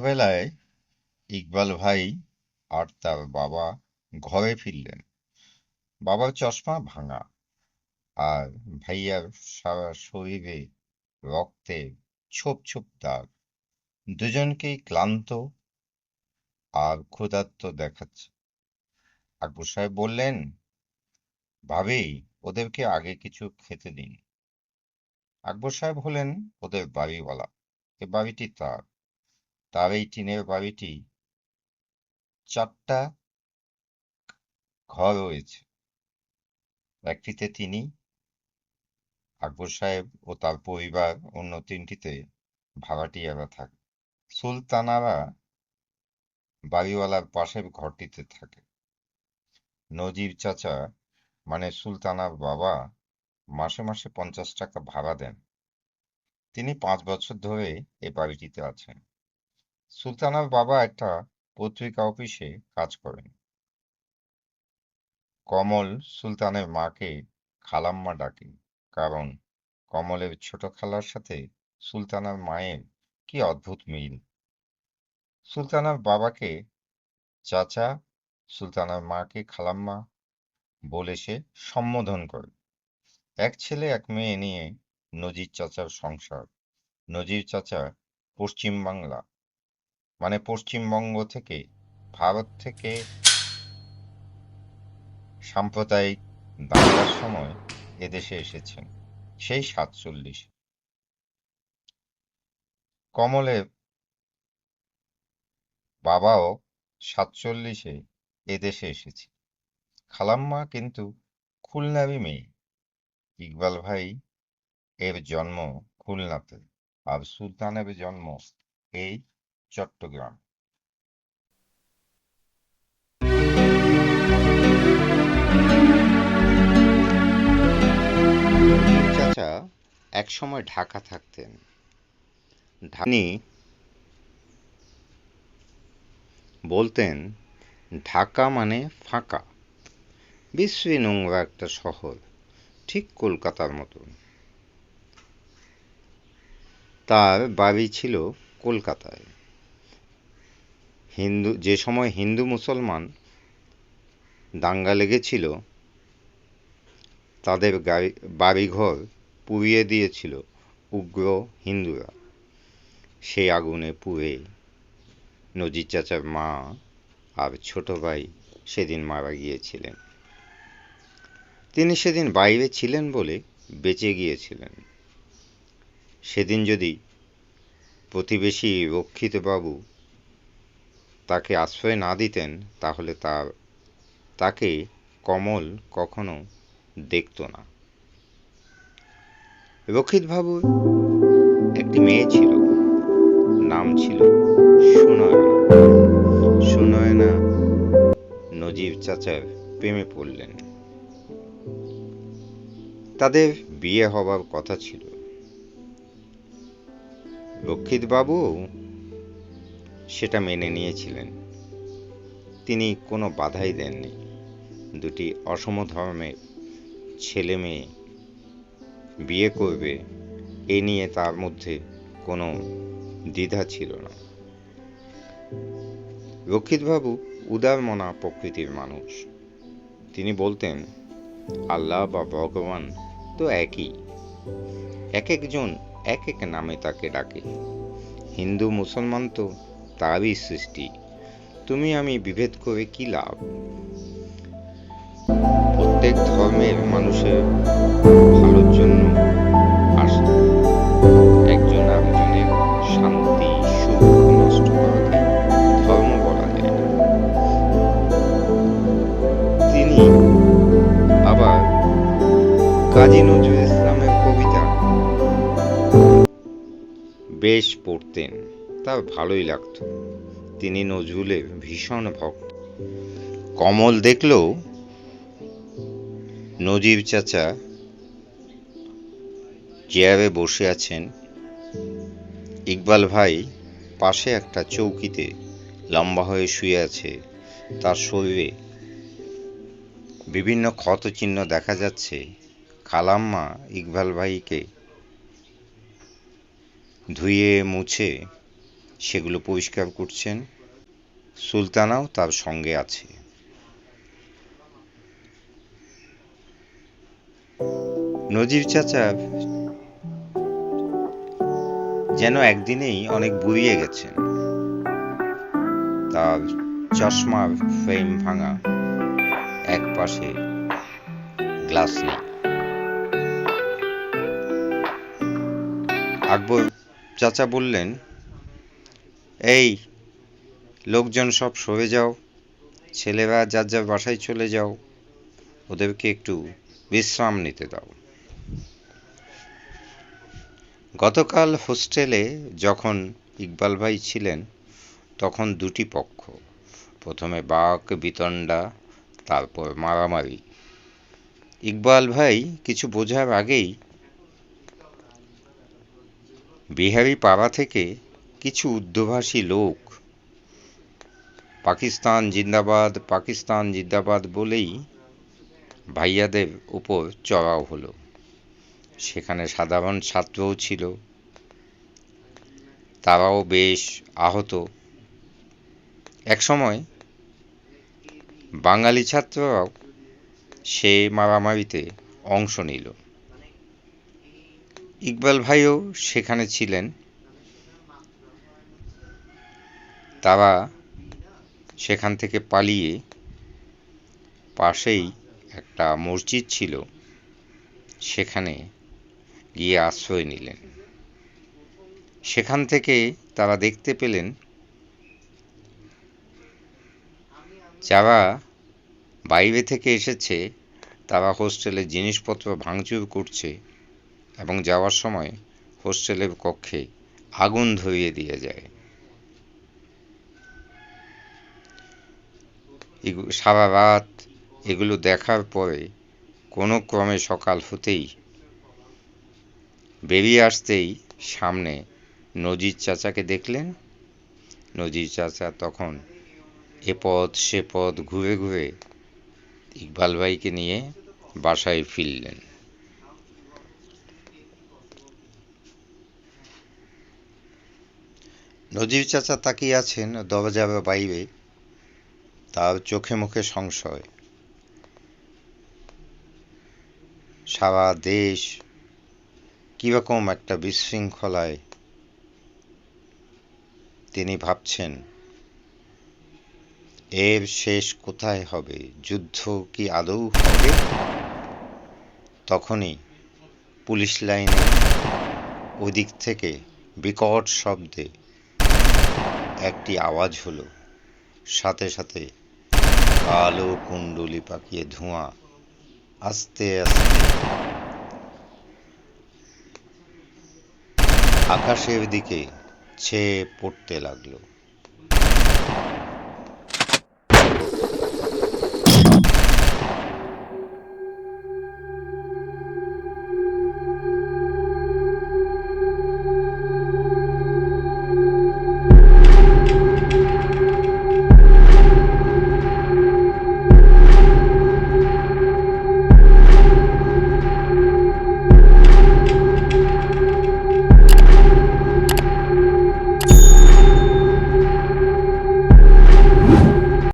সন্ধ্যাবেলায় ইকবাল ভাই আর তার বাবা ঘরে ফিরলেন। বাবার চশমা ভাঙা আর ভাইয়ার সারা শরীরে রক্তে ছোপ ছোপ দাগ। দুজনকেই ক্লান্ত আর ক্ষুধার্ত দেখাচ্ছে। আকবর সাহেব বললেন, ভাবি, ওদেরকে আগে কিছু খেতে দিন। আকবর সাহেব হলেন ওদের বাড়িওয়ালা। এ বাড়িটি তার। তার এই টিনের বাড়িটি চারটা ঘর রয়েছে। একটিতে তিনি আকবর সাহেব ও তার পরিবার, অন্য তিনটিতে ভাড়াটিয়ারা থাকে। সুলতানারা বাড়িওয়ালার পাশের ঘরটিতে থাকে। নজির চাচা মানে সুলতানার বাবা মাসে মাসে পঞ্চাশ টাকা ভাড়া দেন। তিনি পাঁচ বছর ধরে এ বাড়িটিতে আছেন। সুলতানার বাবা একটা পত্রিকা অফিসে কাজ করেন। কমল সুলতানের মাকে খালাম্মা ডাকে, কারণ কমলের ছোট খালার সাথে সুলতানার মায়ের কি অদ্ভুত মিল। সুলতানার বাবাকে চাচা সুলতানার মাকে খালাম্মা বলে সে সম্বোধন করে। এক ছেলে এক মেয়ে নিয়ে নজির চাচার সংসার। নজির চাচা পশ্চিম বাংলা মানে পশ্চিমবঙ্গ থেকে, ভারত থেকে সাম্প্রদায়িক দাঙ্গার সময় এদেশে এসেছেন, সেই সাতচল্লিশ। কমলের বাবাও সাতচল্লিশে এদেশে এসেছে। খালাম্মা কিন্তু খুলনারই মেয়ে। ইকবাল ভাই এর জন্ম খুলনাতে, আর সুলতানের জন্ম এই চট্টগ্রাম চাচা, একসময় ঢাকা থাকতেন। তিনি বলতেন, ঢাকা মানে ফাঁকা। বিশ্রী নোংরা একটা শহর, ঠিক কলকাতার মতন। তার বাড়ি ছিল কলকাতায়। হিন্দু, যে সময় হিন্দু মুসলমান দাঙ্গা লেগেছিল, তাদের গাড়ি, বাড়িঘর পুড়িয়ে দিয়েছিল উগ্র হিন্দুরা। সেই আগুনে পুড়ে নজির চাচার মা আর ছোট ভাই সেদিন মারা গিয়েছিলেন। তিনি সেদিন বাইরে ছিলেন বলে বেঁচে গিয়েছিলেন। সেদিন যদি প্রতিবেশী রক্ষিতবাবু তাকে আশ্রয় না দিতেন, তাহলে তার তাকে কমল কখনো দেখত না। রক্ষিতবাবুর একটি মেয়ে ছিল, নাম ছিল সুনয়না। সুনয়না নজিব চাচার প্রেমে পড়লেন। তাদের বিয়ে হবার কথা ছিল। রক্ষিতবাবু সেটা মেনে নিয়েছিলেন। তিনি কোনো বাধাই দেননি। দুটি অসম ধর্মের ছেলে মেয়ে বিয়ে করবে, এ নিয়ে তার মধ্যে কোনো দ্বিধা ছিল না। রক্ষিতবাবু উদারমনা প্রকৃতির মানুষ। তিনি বলতেন, আল্লাহ বা ভগবান তো একই। এক একজন এক এক নামে তাকে ডাকে। হিন্দু, মুসলমান তো তারই সৃষ্টি। তুমি আমি বিভেদ করে কি লাভ? প্রত্যেক ধর্মের মানুষের ভালোর জন্য আসে। একজন আরেকজনের শান্তি, সুখ নষ্ট করাকে ধর্ম বলা যায় না। তিনি আবার কাজী নজরুল ইসলামের কবিতা বেশ পড়তেন। তার ভালোই লাগতো। তিনি নজরুলের ভীষণ ভক্ত। কমল দেখলেও নজির চাচা চেয়ারে বসে আছেন, ইকবাল ভাই পাশে একটা চৌকিতে লম্বা হয়ে শুয়ে আছে। তার শরীরে বিভিন্ন ক্ষত চিহ্ন দেখা যাচ্ছে। খালাম্মা ইকবাল ভাইকে ধুয়ে মুছে সেগুলো পরিষ্কার করছেন। সুলতানাও তার সঙ্গে আছে। নজির চাচা যেন একদিনেই অনেক বুড়িয়ে গেছেন। তার চশমার ফ্রেম ভাঙা এক পাশে গ্লাস নেই। আকবর চাচা বললেন এই, লোকজন সব সরে যাও। ছেলেরা যার যার বাসায় চলে যাও, ওদেরকে একটু বিশ্রাম নিতে দাও। গতকাল হোস্টেলে যখন ইকবাল ভাই ছিলেন, তখন দুটি পক্ষ, প্রথমে বাক বিতণ্ডা, তারপর মারামারি। ইকবাল ভাই কিছু বোঝার আগেই বিহারি পাড়া থেকে কিছু উর্দুভাষী লোক। পাকিস্তান জিন্দাবাদ পাকিস্তান জিন্দাবাদ বলেই ভাইয়াদের উপর চড়াও হলো। সেখানে সাধারণ ছাত্রও ছিল। তারাও বেশ আহত। একসময় বাঙালি ছাত্ররাও সে মারামারিতে অংশ নিল। ইকবাল ভাইও সেখানে ছিলেন। তারা সেখান থেকে পালিয়ে পাশেই একটা মসজিদ ছিল। সেখানে গিয়ে আশ্রয় নিলেন। সেখান থেকে তারা দেখতে পেলেন যারা বাইরে থেকে এসেছে, তারা হোস্টেলের জিনিসপত্র ভাঙচুর করছে এবং যাওয়ার সময় হোস্টেলের কক্ষে আগুন ধরিয়ে দিয়ে যায়। সারা রাত এগুলো দেখার পরে কোনো ক্রমে সকাল হতেই বেরিয়ে আসতেই সামনে নজির চাচাকে দেখলেন। নজির চাচা তখন এ পথ সে পথ ঘুরে ঘুরে ইকবাল ভাইকে নিয়ে বাসায় ফিরলেন। নজির চাচা তাকিয়ে আছেন দরজার বাইরে। তার চোখে মুখে সংশয়। সারা দেশ কীরকম একটা বিশৃঙ্খলায় তিনি ভাবছেন, এর শেষ কোথায় হবে? যুদ্ধ কি আদৌ হবে? তখনই পুলিশ লাইনে ওদিক থেকে বিকট শব্দে একটি আওয়াজ হলো। সাথে সাথে কালো কুণ্ডলি পাকিয়ে ধোঁয়া। আস্তে আস্তে। আকাশের দিকে ছেয়ে পড়তে লাগল।